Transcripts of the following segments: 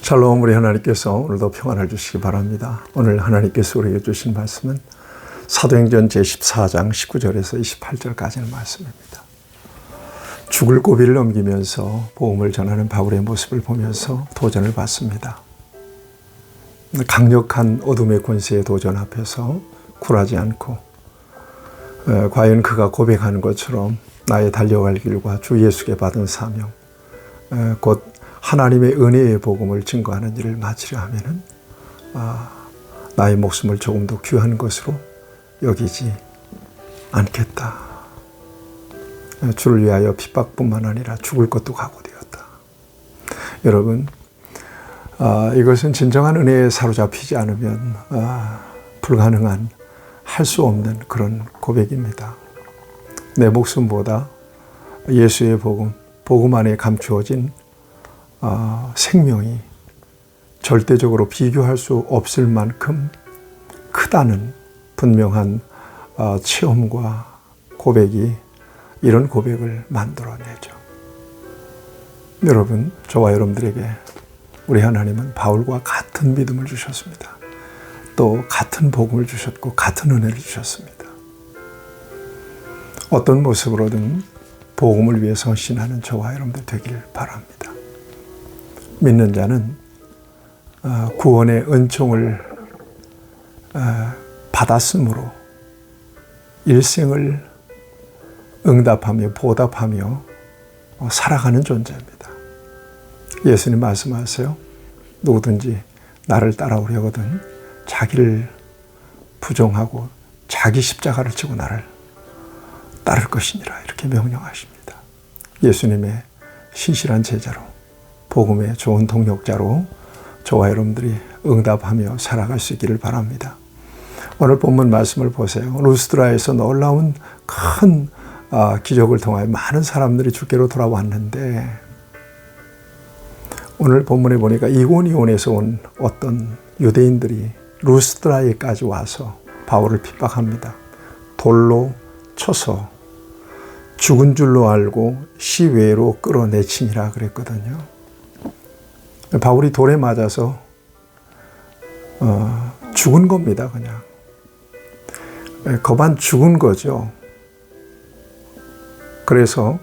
샬롬 우리 하나님께서 오늘도 평안을 주시기 바랍니다. 오늘 하나님께서 우리에게 주신 말씀은 사도행전 제14장 19절에서 28절까지의 말씀입니다. 죽을 고비를 넘기면서 복음을 전하는 바울의 모습을 보면서 도전을 받습니다. 강력한 어둠의 권세의 도전 앞에서 굴하지 않고 어, 과연 그가 고백하는 것처럼 나의 달려갈 길과 주 예수께 받은 사명 어, 곧 하나님의 은혜의 복음을 증거하는 일을 마치려 하면은 아, 나의 목숨을 조금 더 귀한 것으로 여기지 않겠다. 주를 위하여 핍박뿐만 아니라 죽을 것도 각오되었다. 여러분, 아, 이것은 진정한 은혜에 사로잡히지 않으면 아, 불가능한 할 수 없는 그런 고백입니다. 내 목숨보다 예수의 복음, 복음 안에 감추어진 어, 생명이 절대적으로 비교할 수 없을 만큼 크다는 분명한 어, 체험과 고백이 이런 고백을 만들어내죠. 여러분, 저와 여러분들에게 우리 하나님은 바울과 같은 믿음을 주셨습니다. 또 같은 복음을 주셨고 같은 은혜를 주셨습니다. 어떤 모습으로든 복음을 위해 선신하는 저와 여러분들 되길 바랍니다. 믿는 자는 어, 구원의 은총을 어, 받았으므로 일생을 응답하며 보답하며 어, 살아가는 존재입니다. 예수님 말씀하세요. 누구든지 나를 따라오려거든 자기를 부정하고 자기 십자가를 지고 나를 따를 것이니라 이렇게 명령하십니다. 예수님의 신실한 제자로 복음의 좋은 동력자로 저와 여러분들이 응답하며 살아갈 수 있기를 바랍니다. 오늘 본문 말씀을 보세요. 루스드라에서 놀라운 큰 아, 기적을 통하여 많은 사람들이 주께로 돌아왔는데 오늘 본문에 보니까 이고니온에서 온 어떤 유대인들이 루스드라에까지 와서 바울을 핍박합니다. 돌로 쳐서 죽은 줄로 알고 시외로 끌어내치니라 그랬거든요. 바울이 돌에 맞아서 어, 죽은 겁니다, 그냥. 거반 죽은 거죠. 그래서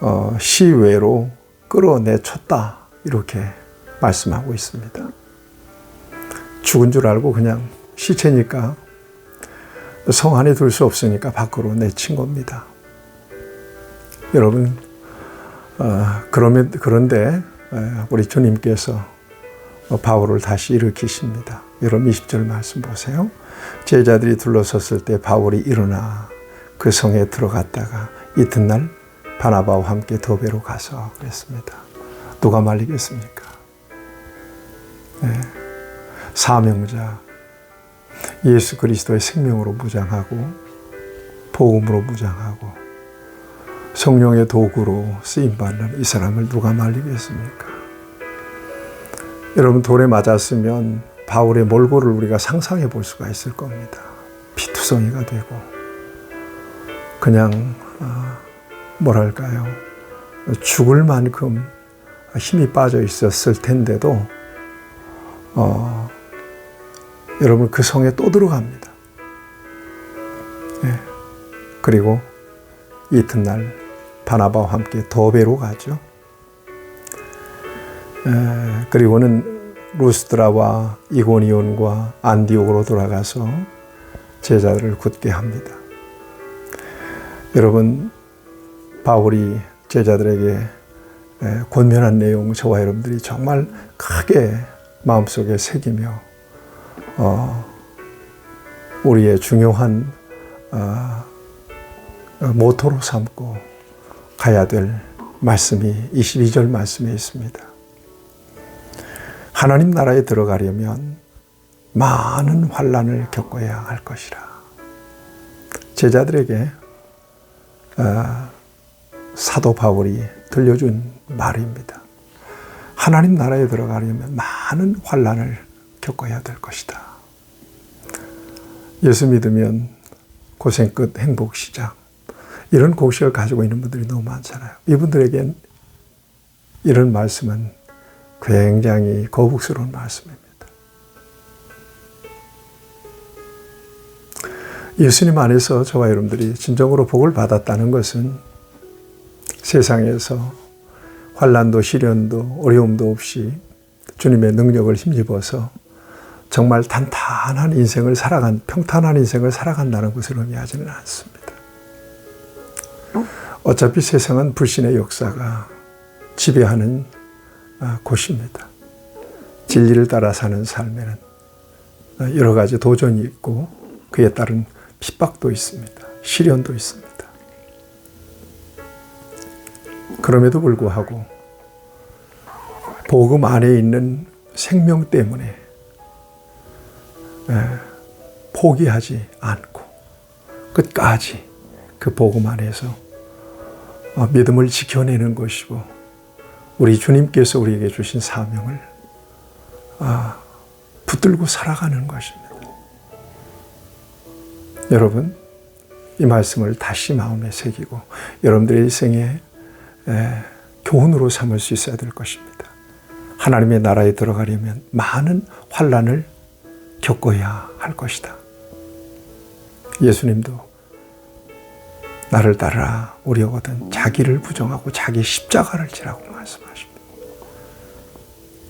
어, 시외로 끌어내쳤다 이렇게 말씀하고 있습니다. 죽은 줄 알고 그냥 시체니까 성 안에 둘 수 없으니까 밖으로 내친 겁니다. 여러분, 어, 그러면 그런데 우리 주님께서 바울을 다시 일으키십니다. 여러분 20절 말씀 보세요. 제자들이 둘러섰을 때 바울이 일어나 그 성에 들어갔다가 이튿날 바나바와 함께 도배로 가서 그랬습니다. 누가 말리겠습니까? 네. 사명자 예수 그리스도의 생명으로 무장하고 복음으로 무장하고 성령의 도구로 쓰임 받는 이 사람을 누가 말리겠습니까? 여러분 돌에 맞았으면 바울의 몰골을 우리가 상상해 볼 수가 있을 겁니다. 피투성이가 되고 그냥 어, 뭐랄까요 죽을 만큼 힘이 빠져 있었을 텐데도 어, 여러분 그 성에 또 들어갑니다. 예. 그리고 이튿날 바나바와 함께 더베로 가죠. 에, 그리고는 루스드라와 이고니온과 안디옥으로 돌아가서 제자들을 굳게 합니다. 여러분 바울이 제자들에게 권면한 내용 저와 여러분들이 정말 크게 마음속에 새기며 어, 우리의 중요한 어, 모토로 삼고 가야 될 말씀이 22절 말씀에 있습니다. 하나님 나라에 들어가려면 많은 환란을 겪어야 할 것이라. 제자들에게 어, 사도 바울이 들려준 말입니다. 하나님 나라에 들어가려면 많은 환란을 겪어야 될 것이다. 예수 믿으면 고생 끝 행복 시작. 이런 공식을 가지고 있는 분들이 너무 많잖아요. 이분들에겐 이런 말씀은 굉장히 거북스러운 말씀입니다. 예수님 안에서 저와 여러분들이 진정으로 복을 받았다는 것은 세상에서 환란도 시련도 어려움도 없이 주님의 능력을 힘입어서 정말 단단한 인생을 살아간 평탄한 인생을 살아간다는 것을 의미하지는 않습니다. 어차피 세상은 불신의 역사가 지배하는 아, 곳입니다. 진리를 따라 사는 삶에는 여러 가지 도전이 있고 그에 따른 핍박도 있습니다. 시련도 있습니다. 그럼에도 불구하고 복음 안에 있는 생명 때문에 포기하지 않고 끝까지 그 복음 안에서 어, 믿음을 지켜내는 것이고 우리 주님께서 우리에게 주신 사명을 아, 붙들고 살아가는 것입니다. 여러분 이 말씀을 다시 마음에 새기고 여러분들의 일생에 교훈으로 삼을 수 있어야 될 것입니다. 하나님의 나라에 들어가려면 많은 환란을 겪어야 할 것이다. 예수님도 나를 따라 오려거든 자기를 부정하고 자기 십자가를 지라고 말씀하십니다.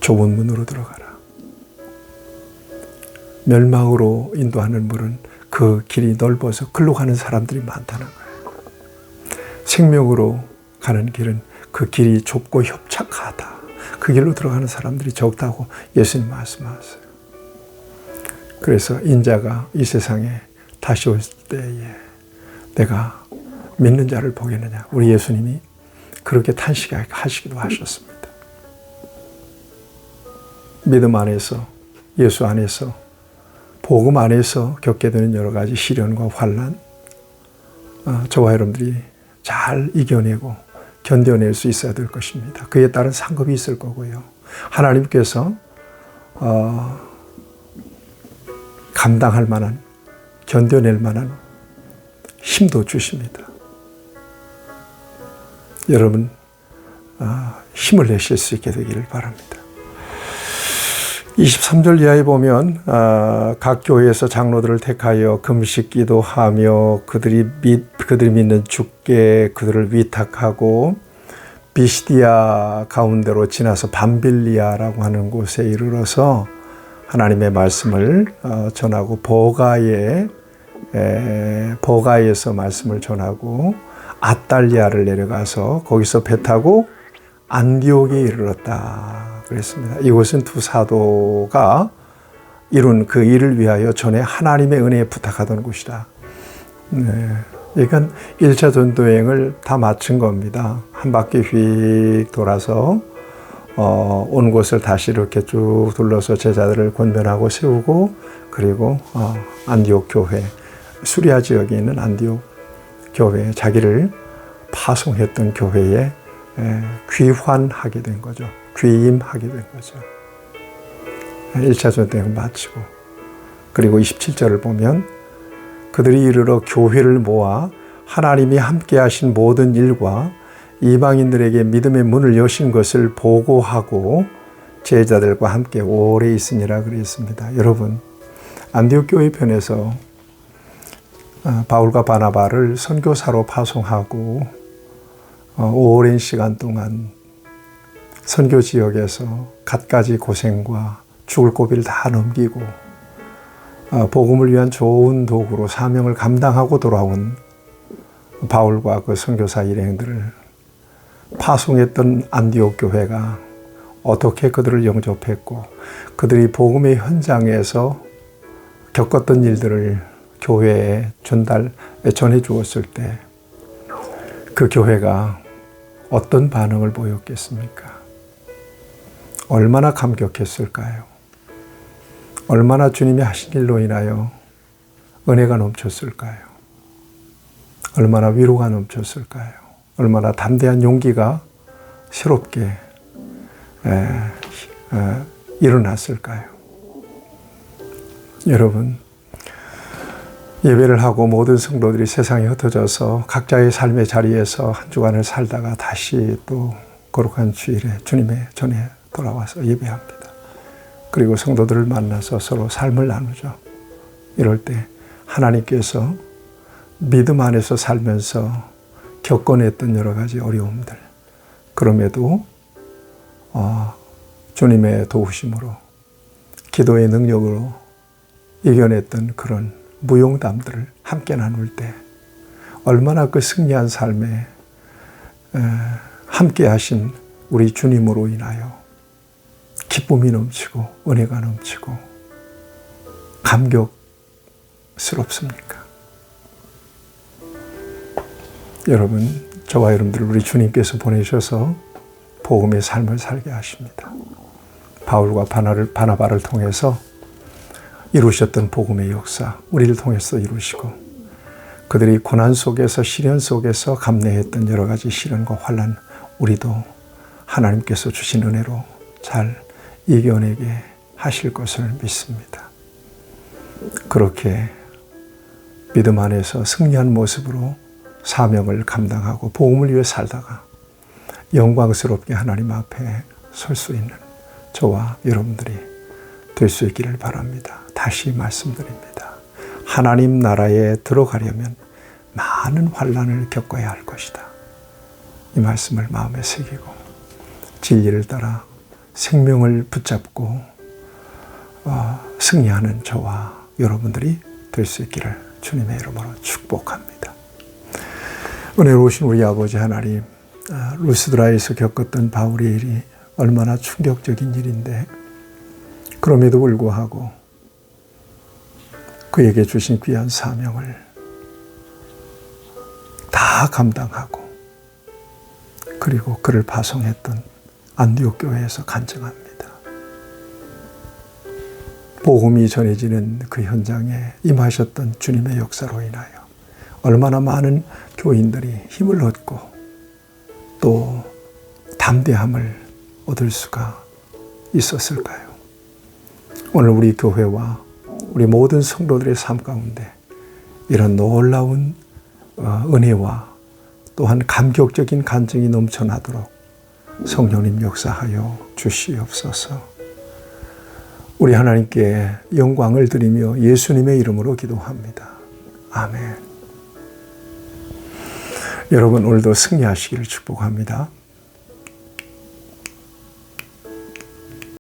좁은 문으로 들어가라. 멸망으로 인도하는 물은 그 길이 넓어서 글로 가는 사람들이 많다는 거예요. 생명으로 가는 길은 그 길이 좁고 협착하다. 그 길로 들어가는 사람들이 적다고 예수님 말씀하세요. 그래서 인자가 이 세상에 다시 올 때에 내가 믿는 자를 보겠느냐. 우리 예수님이 그렇게 탄식하시기도 하셨습니다. 믿음 안에서, 예수 안에서, 복음 안에서 겪게 되는 여러 가지 시련과 환란, 어, 저와 여러분들이 잘 이겨내고 견뎌낼 수 있어야 될 것입니다. 그에 따른 상급이 있을 거고요. 하나님께서 어, 감당할 만한, 견뎌낼 만한 힘도 주십니다. 여러분 아, 힘을 내실 수 있게 되기를 바랍니다. 23절 이하에 보면 아, 각 교회에서 장로들을 택하여 금식 기도하며 그들이 믿 그들이 믿는 주께 그들을 위탁하고 비시디아 가운데로 지나서 밤빌리아라고 하는 곳에 이르러서 하나님의 말씀을 어, 전하고 보가에 보가에서 말씀을 전하고 아달리아를 내려가서 거기서 배 타고 안디옥에 이르렀다 그랬습니다. 이곳은 두 사도가 이룬 그 일을 위하여 전에 하나님의 은혜에 부탁하던 곳이다. 네. 그러니까 1차 전도여행을 다 마친 겁니다. 한 바퀴 휙 돌아서 어, 온 곳을 다시 이렇게 쭉 둘러서 제자들을 권면하고 세우고 그리고 어, 안디옥 교회 수리아 지역에 있는 안디옥 교회에 자기를 파송했던 교회에 귀환하게 된 거죠. 귀임하게 된 거죠. 1차 전쟁을 마치고 그리고 27절을 보면 그들이 이르러 교회를 모아 하나님이 함께 하신 모든 일과 이방인들에게 믿음의 문을 여신 것을 보고하고 제자들과 함께 오래 있으니라 그랬습니다. 여러분 안디옥 교회 편에서 어, 바울과 바나바를 선교사로 파송하고 어, 오랜 시간 동안 선교 지역에서 갖가지 고생과 죽을 고비를 다 넘기고 어, 복음을 위한 좋은 도구로 사명을 감당하고 돌아온 바울과 그 선교사 일행들을 파송했던 안디옥 교회가 어떻게 그들을 영접했고 그들이 복음의 현장에서 겪었던 일들을 교회에 전달, 전해 주었을 때 그 교회가 어떤 반응을 보였겠습니까? 얼마나 감격했을까요? 얼마나 주님이 하신 일로 인하여 은혜가 넘쳤을까요? 얼마나 위로가 넘쳤을까요? 얼마나 담대한 용기가 새롭게 에, 에, 일어났을까요? 여러분, 예배를 하고 모든 성도들이 세상에 흩어져서 각자의 삶의 자리에서 한 주간을 살다가 다시 또 거룩한 주일에 주님의 전에 돌아와서 예배합니다. 그리고 성도들을 만나서 서로 삶을 나누죠. 이럴 때 하나님께서 믿음 안에서 살면서 겪어냈던 여러 가지 어려움들, 그럼에도 어, 주님의 도우심으로 기도의 능력으로 이겨냈던 그런 무용담들을 함께 나눌 때 얼마나 그 승리한 삶에 에, 함께 하신 우리 주님으로 인하여 기쁨이 넘치고 은혜가 넘치고 감격스럽습니까? 여러분, 저와 여러분들 우리 주님께서 보내셔서 복음의 삶을 살게 하십니다. 바울과 바나를, 바나바를 통해서 이루셨던 복음의 역사, 우리를 통해서 이루시고 그들이 고난 속에서 시련 속에서 감내했던 여러 가지 시련과 환란, 우리도 하나님께서 주신 은혜로 잘 이겨내게 하실 것을 믿습니다. 그렇게 믿음 안에서 승리한 모습으로 사명을 감당하고 복음을 위해 살다가 영광스럽게 하나님 앞에 설 수 있는 저와 여러분들이 될 수 있기를 바랍니다. 다시 말씀드립니다. 하나님 나라에 들어가려면 많은 환란을 겪어야 할 것이다. 이 말씀을 마음에 새기고 진리를 따라 생명을 붙잡고 어, 승리하는 저와 여러분들이 될 수 있기를 주님의 이름으로 축복합니다. 은혜로우신 우리 아버지 하나님, 아, 루스드라에서 겪었던 바울의 일이 얼마나 충격적인 일인데 그럼에도 불구하고 그에게 주신 귀한 사명을 다 감당하고 그리고 그를 파송했던 안디옥 교회에서 간증합니다. 복음이 전해지는 그 현장에 임하셨던 주님의 역사로 인하여 얼마나 많은 교인들이 힘을 얻고 또 담대함을 얻을 수가 있었을까요? 오늘 우리 교회와 우리 모든 성도들의 삶 가운데 이런 놀라운 어, 은혜와 또한 감격적인 간증이 넘쳐나도록 성령님 역사하여 주시옵소서. 우리 하나님께 영광을 드리며 예수님의 이름으로 기도합니다. 아멘. 여러분 오늘도 승리하시기를 축복합니다.